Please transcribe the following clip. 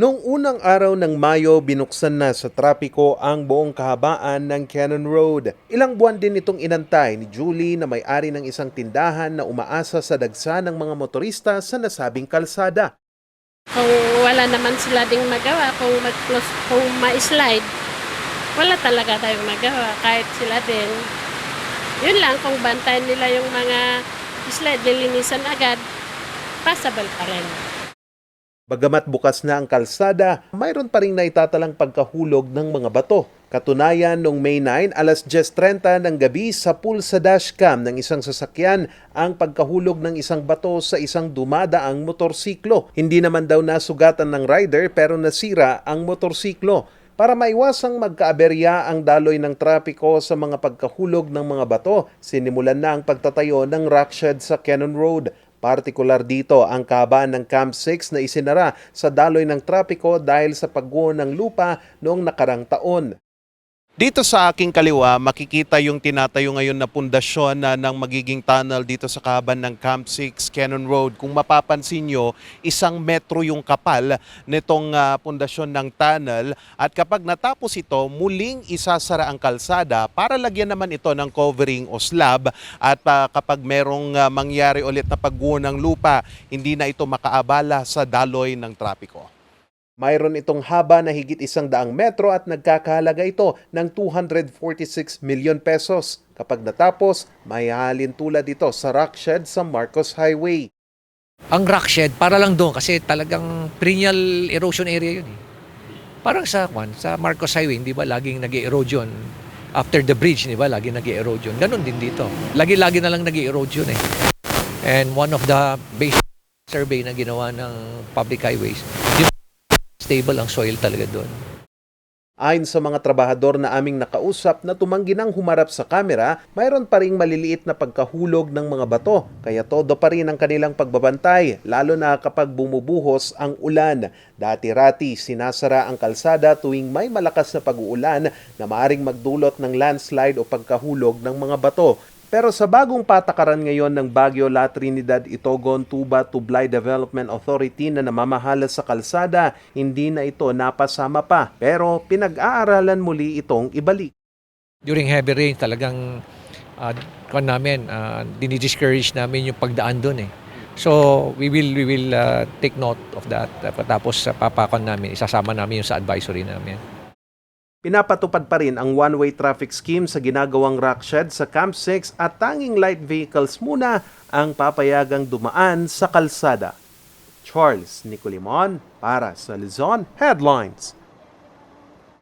Noong unang araw ng Mayo, binuksan na sa trapiko ang buong kahabaan ng Cannon Road. Ilang buwan din itong inantay ni Julie na may-ari ng isang tindahan na umaasa sa dagsa ng mga motorista sa nasabing kalsada. Kung wala naman sila ding magawa, kung, mag-close, kung ma-slide, wala talaga tayong magawa. Kahit sila din. Yun lang, kung bantayan nila yung mga slide, lilinisan agad, passable pa rin. Bagamat bukas na ang kalsada, mayroon pa rin naitatalang pagkahulog ng mga bato. Katunayan, noong May 9, alas 10.30 ng gabi sa pool sa dashcam ng isang sasakyan ang pagkahulog ng isang bato sa isang dumadaang motorsiklo. Hindi naman daw nasugatan ng rider pero nasira ang motorsiklo. Para maiwasang magkaaberya ang daloy ng trapiko sa mga pagkahulog ng mga bato, sinimulan na ang pagtatayo ng rock shed sa Cannon Road. Partikular dito ang kabaan ng Camp 6 na isinara sa daloy ng trapiko dahil sa pagguho ng lupa noong nakarang taon. Dito sa aking kaliwa, makikita yung tinatayo ngayon na pundasyon na ng magiging tunnel dito sa kaban ng Camp 6 Cannon Road. Kung mapapansin nyo, isang metro yung kapal nitong ah, pundasyon ng tunnel at kapag natapos ito, muling isasara ang kalsada para lagyan naman ito ng covering o slab at ah, kapag merong ah, mangyari ulit na pagguho ng lupa, hindi na ito makaabala sa daloy ng trapiko. Mayroon itong haba na higit isang daang metro at nagkakahalaga ito ng 246 million pesos. Kapag natapos, may halin tulad ito sa rock shed sa Marcos Highway. Ang rock shed, para lang doon kasi talagang perennial erosion area yun eh. Parang sa, kwan, sa Marcos Highway, hindi ba laging nag erosion After the bridge, di ba, laging nag erosion Ganon din dito. Lagi-lagi na lang nag erosion eh. And one of the basic survey na ginawa ng public highways, yun, stable ang soil talaga doon. Ayon sa mga trabahador na aming nakausap na tumanggi ng humarap sa kamera, mayroon pa ring maliliit na pagkahulog ng mga bato. Kaya todo pa rin ang kanilang pagbabantay, lalo na kapag bumubuhos ang ulan. Dati-rati, sinasara ang kalsada tuwing may malakas na pag-uulan na maaring magdulot ng landslide o pagkahulog ng mga bato. Pero sa bagong patakaran ngayon ng Baguio La Trinidad Itogon Tuba Tublay Development Authority na namamahala sa kalsada, hindi na ito napasama pa. Pero pinag-aaralan muli itong ibalik. During heavy rain, talagang uh, namin, uh, dinidiscourage namin yung pagdaan doon eh. So, we will we will uh, take note of that. Tapos uh, papakon namin, isasama namin yung sa advisory namin. Pinapatupad pa rin ang one-way traffic scheme sa ginagawang rock shed sa Camp 6 at tanging light vehicles muna ang papayagang dumaan sa kalsada. Charles Nicolimon para sa Luzon Headlines.